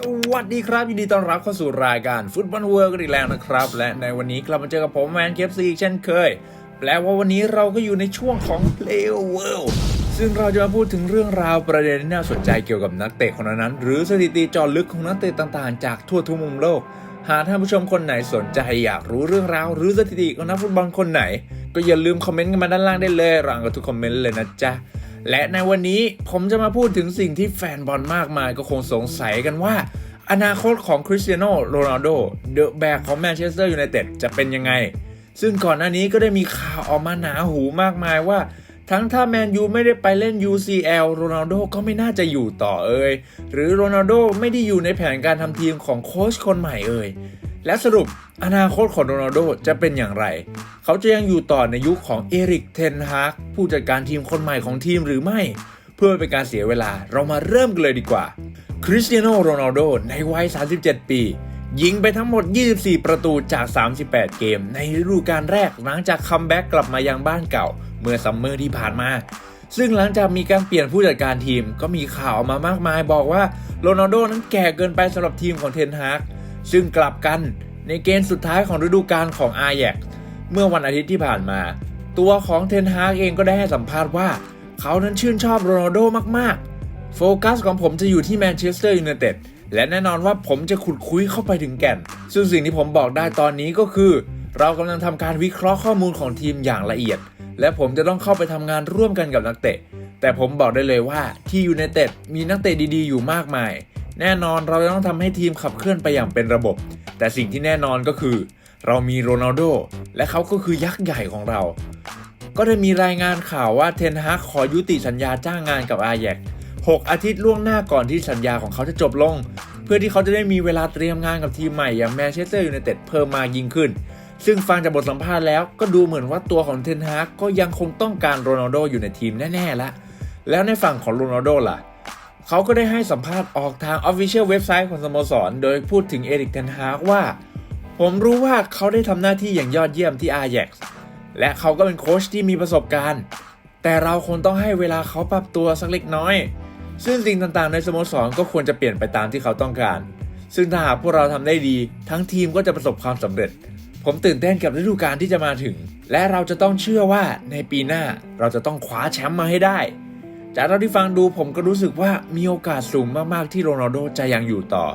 สวัสดีครับ ยินดีต้อนรับเข้าสู่รายการฟุตบอลเวิร์กันอีกแล้วนะครับ และในวันนี้กลับมาเจอกับผมแมนเคฟซีเช่นเคย แปลว่าวันนี้เราก็อยู่ในช่วงของ Play World ซึ่งเราจะมาพูดถึงเรื่องราวประเด็นที่น่าสนใจเกี่ยวกับนักเตะคนนั้น หรือสถิติจอลึกของนักเตะต่างๆ จากทั่วทุกมุมโลก หากท่านผู้ชมคนไหนสนใจอยากรู้เรื่องราว หรือสถิติของนักฟุตบอลคนไหน ก็อย่าลืมคอมเมนต์กันมาด้านล่างได้เลยรังกับทุกคอมเมนต์เลยนะจ๊ะ และในวันนี้ผมจะมาพูดถึงสิ่งที่แฟนบอลมากมายก็คงสงสัยกันว่า อนาคตของคริสเตียโนโรนัลโดเดอะแบกของแมนเชสเตอร์ยูไนเต็ดจะเป็นยังไง ซึ่งก่อนหน้านี้ก็ได้มีข่าวออกมาหนาหูมากมายว่าทั้งถ้าแมนยูไม่ได้ไปเล่น UCL โรนัลโดก็ไม่น่าจะอยู่ต่อเอ่ยหรือโรนัลโดไม่ได้อยู่ในแผนการทำทีมของโค้ชคนใหม่เอ่ย และสรุปอนาคตของโรนัลโดจะเป็นอย่างไร เขาจะยังอยู่ต่อในยุคของเอริกเทนฮากผู้จัดการทีมคนใหม่ของทีมหรือไม่ เพื่อไม่เป็นการเสียเวลาเรามาเริ่มกันเลยดีกว่า คริสเตียโนโรนัลโดในวัย 37 ปี ยิงไปทั้งหมด 24 ประตูจาก 38 เกม ในฤดูกาลแรกหลังจากคัมแบ็กกลับมายังบ้านเก่า เมื่อซัมเมอร์ที่ผ่านมาซึ่งหลังจากมีการเปลี่ยนผู้จัดการทีมก็มีข่าวออกมามากมายบอกว่าโรนัลโดนั้นแก่เกินไปสำหรับทีมของเทนฮาก ซึ่งกลับกันในเกมสุดท้ายของฤดูกาลของอาแยกเมื่อวันอาทิตย์ที่ผ่านมา ตัวของเทนฮากเองก็ได้ให้สัมภาษณ์ว่า เขานั้นชื่นชอบโรนัลโดมากๆ โฟกัสของผมจะอยู่ที่แมนเชสเตอร์ยูไนเต็ดและแน่นอนว่าผมจะขุดคุยเข้าไปถึงแก่น ซึ่งสิ่งที่ผมบอกได้ตอนนี้ก็คือ เรากำลังทำการวิเคราะห์ข้อมูลของทีมอย่างละเอียด และผมจะต้องเข้าไปทำงานร่วมกันกับนักเตะ แต่ผมบอกได้เลยว่าที่ยูไนเต็ดมีนักเตะดีๆ อยู่มากมาย แน่นอนเราจะต้องทำให้ทีมขับเคลื่อนไปอย่างเป็นระบบ แต่สิ่งที่แน่นอนก็คือ เรามีโรนัลโดและเขาก็คือยักษ์ใหญ่ของเรา ก็ได้มีรายงานข่าวว่าเทนฮากขอยุติสัญญาจ้างงานกับอาแยก6อาทิตย์ล่วงหน้าก่อนที่สัญญาของเขาจะจบลง เพื่อที่เขาจะได้มีเวลาเตรียมงานกับทีมใหม่อย่างแมนเชสเตอร์ยูไนเต็ดเพิ่มมากยิ่งขึ้น ซึ่งฟังจากบทสัมภาษณ์แล้วก็ดูเหมือนว่าตัวของเทนฮากก็ยังคงต้องการโรนัลโดอยู่ในทีมแน่ๆละแล้วในฝั่งของโรนัลโดล่ะ เขาก็ได้ให้สัมภาษณ์ออกทาง Official เว็บไซต์ของสโมสร โดยพูดถึงเอริกเทนฮากว่า ผมรู้ว่าเขาได้ทำหน้าที่อย่างยอดเยี่ยมที่อาแยกและเขาก็เป็นโค้ชที่มีประสบการณ์ แต่เราคงต้องให้เวลาเขาปรับตัวสักเล็กน้อย ซึ่งสิ่งต่างๆ ในสโมสรก็ควรจะเปลี่ยนไปตามที่เขาต้องการ ซึ่งถ้าหากพวกเราทำได้ดี ทั้งทีมก็จะประสบความสำเร็จ ผมตื่นเต้นกับฤดูกาลที่จะมาถึง และเราจะต้องเชื่อว่าในปีหน้าเราจะต้องคว้าแชมป์มาให้ได้ จากเราที่ฟังดูผมก็รู้สึกว่ามีโอกาสสูงมากๆที่โรนัลโดจะยังอยู่ต่อ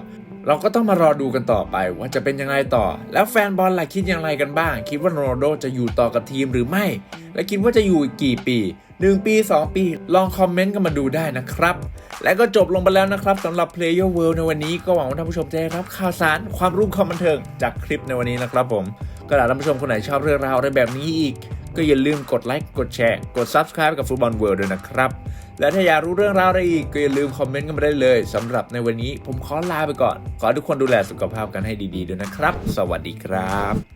เราก็ต้องมารอดูกันต่อไปว่าจะเป็นยังไงต่อ แล้วแฟนบอลล่ะคิดอย่างไรกันบ้าง คิดว่าโรนัลโดจะอยู่ต่อกับทีมหรือไม่ และคิดว่าจะอยู่อีกกี่ปี 1 ปี 2 ปี ลองคอมเมนต์กันมาดูได้นะครับ และก็จบลงไปแล้วนะครับสำหรับ Player World ในวันนี้ก็หวังว่าท่านผู้ชมจะได้รับข่าวสารความรู้ความบันเทิงจากคลิปในวันนี้นะครับ ผมก็ถ้าท่านผู้ชมคนไหนชอบเรื่องราวอะไรแบบนี้อีก ก็อย่าลืมกดไลค์กดแชร์กด Subscribe กับฟุตบอลเวิลด์ด้วยนะครับ และถ้าอยากรู้เรื่องราวอะไรอีกก็อย่าลืมคอมเมนต์กันมาได้เลยสำหรับในวันนี้ผมขอลาไปก่อน ขอทุกคนดูแลสุขภาพกันให้ดีๆด้วยนะครับ สวัสดีครับ